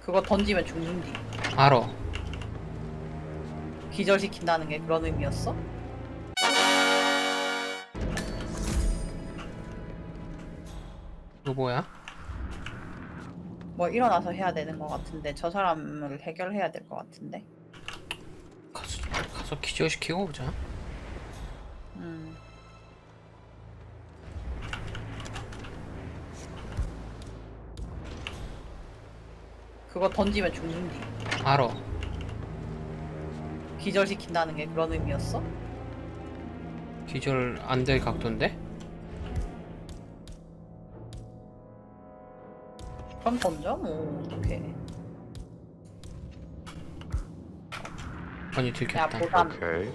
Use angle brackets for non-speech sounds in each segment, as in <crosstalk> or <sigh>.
그거 던지면 죽는디. 알어. 기절시킨다는 게 그런 의미였어? 이거 뭐야? 뭐 일어나서 해야 되는 것 같은데 저 사람을 해결해야 될 것 같은데. 가서 가서 기절시키고 오자. 음. 그거 던지면 죽는디. 알어. 기절시킨다는 게 그런 의미였어? 기절 안 될 각도인데? 그럼 던져? 뭐 어떡해. 아니 야 들켰다. 보단 Okay.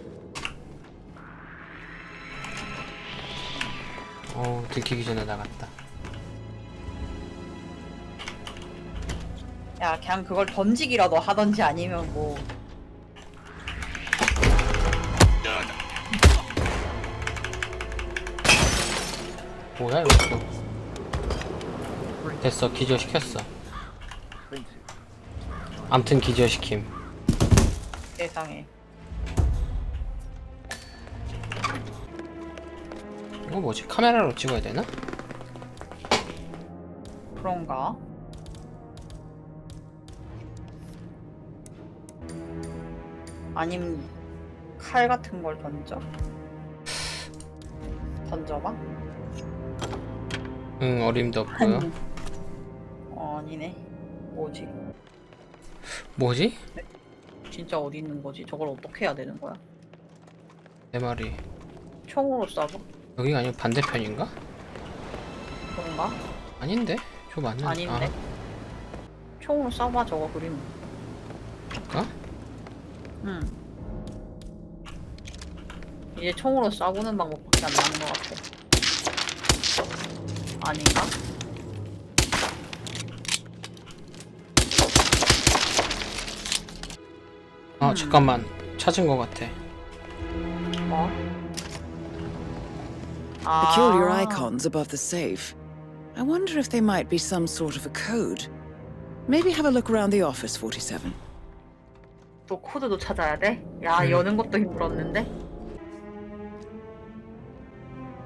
어 들키기 전에 나갔다. 야 그냥 그걸 던지기라도 하던지 아니면 뭐 뭐야 이거 또. 됐어 기절시켰어. 암튼 기절시킴. 세상에 이거 뭐지? 카메라로 찍어야 되나? 그런가? 아님 칼 같은 걸 던져? 던져봐? 응 어림도 없고요. 어, 아니네. 뭐지? 뭐지? 진짜 어디 있는 거지? 저걸 어떻게 해야 되는 거야? 내 말이 총으로 쏴봐? 여기가 아니고 반대편인가? 그런가? 아닌데? 저 맞는 아닌데. 총으로 쏴봐 저거 그림. 아, 응. 이제 총으로 쏴보는 방법밖에 안 나는 것 같아. 아닌가? 아 음. 잠깐만 찾은 것 같아. 뭐? Peculiar 아, icons above the safe. I wonder if they might be some sort of a code. Maybe have a look around the office, 47. 또 코드도 찾아야 돼? 야 음. 여는 것도 힘들었는데?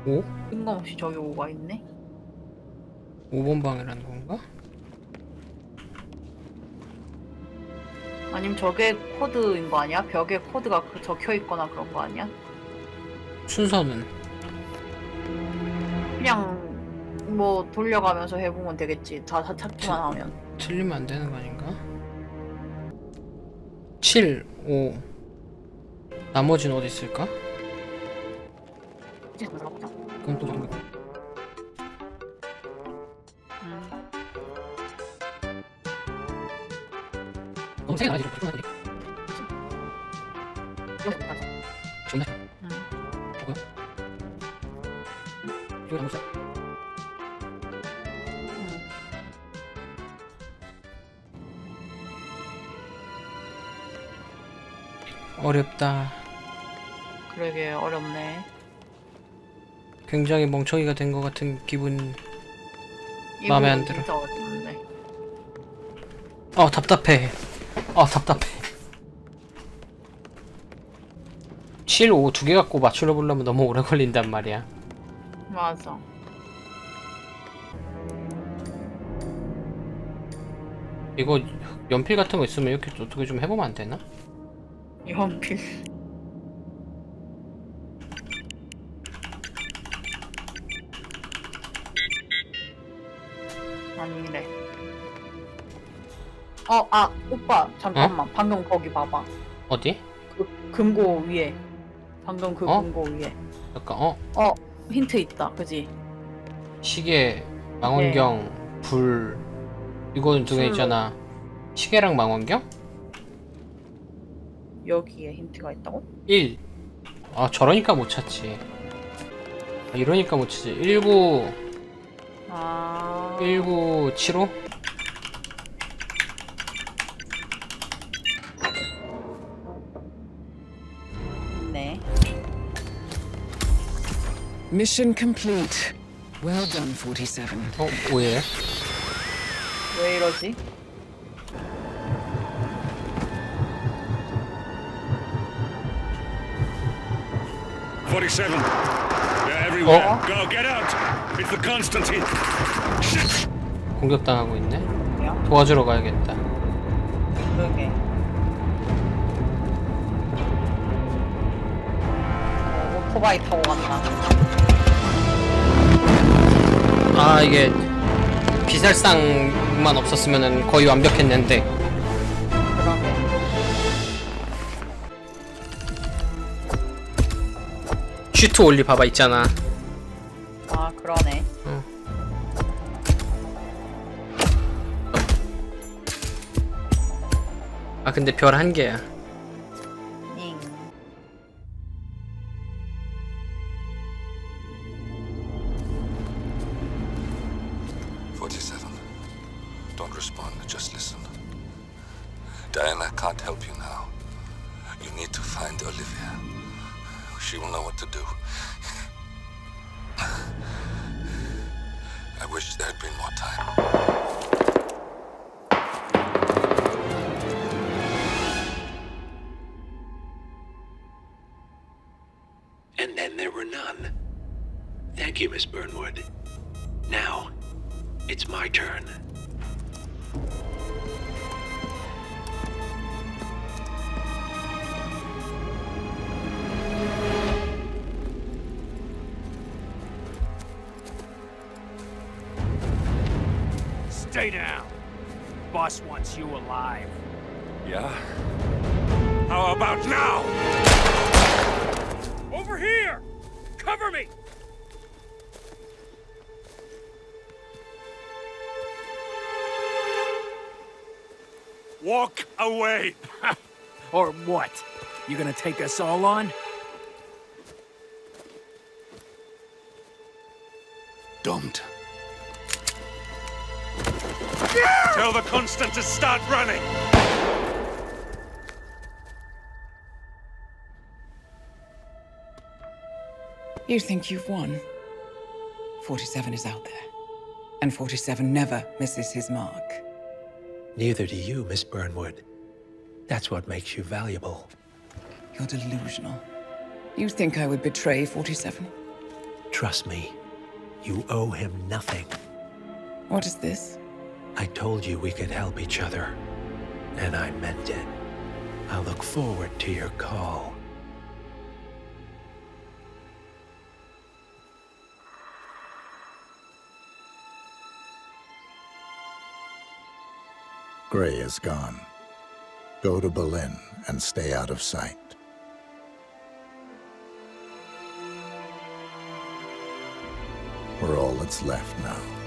오? 뜬금없이 저기 오가 있네? 5번 방이라는 건가? 아니면 저게 코드인 거 아니야? 벽에 코드가 그- 적혀 있거나 그런 거 아니야? 순서는 그냥 뭐 돌려가면서 해보면 되겠지. 다, 다 찾기만 하면. 틀리면 안 되는 거 아닌가? 7, 5 나머지는 어디 있을까? 이제. 그럼 또 정말 음. 검색 안 하지 좀 가자. 존나 음. 이거 너무 어렵다 그러게 어렵네. 굉장히 멍청이가 된 것 같은 기분 이 마음에 안 부분 들어. 진짜 어렵네. 어 답답해 어 답답해 7, 5 두 개 갖고 맞추려 보려면 너무 오래 걸린단 말이야 맞아. 이거 연필 같은 거 있으면 이렇게 어떻게 좀 해보면 안 되나? 연필. 아니래. 어, 아, 오빠, 잠깐만. 방금 거기 봐봐. 어디? 그 금고 위에. 방금 그 어? 금고 위에. 잠깐 어? 어, 힌트 있다. 그지? 시계, 망원경, 불 이거는 두개 술로. 있잖아 시계랑 망원경? 여기에 힌트가 있다고? 1 아 저러니까 못 찾지 아, 이러니까 못 찾지 19 아. 1975? 네. Mission complete. Well done, 47. 어? 왜? 왜 이러지? 47. They're everywhere. Oh. Go, get out. It's the Constantine. Shit. 공격당하고 있네. 뭐야? 도와주러 가야겠다. 그러게. 어, 오토바이 타고 간다. 아 이게 비살상만 없었으면 거의 완벽했는데 G2 올리 봐봐 있잖아 아 그러네 어. 아 근데 별 한 개야 잉. Forty-seven. Don't respond. Just listen. Diana can't help you now. You need to find Olivia. She will know what to do. I wish there had been more time. And then there were none. Thank you, Miss Burnwood. Now, it's my turn. Stay down. Boss wants you alive. Yeah? How about now? Over here! Cover me! Walk away. <laughs> Or what? You gonna take us all on? Don't. Tell the Constant to start running. You think you've won? 47 is out there. And 47 never misses his mark. Neither do you, Miss Burnwood. That's what makes you valuable. You're delusional. You think I would betray 47? Trust me, you owe him nothing. What is this? I told you we could help each other, and I meant it. I look forward to your call. Gray is gone. Go to Berlin and stay out of sight. We're all that's left now.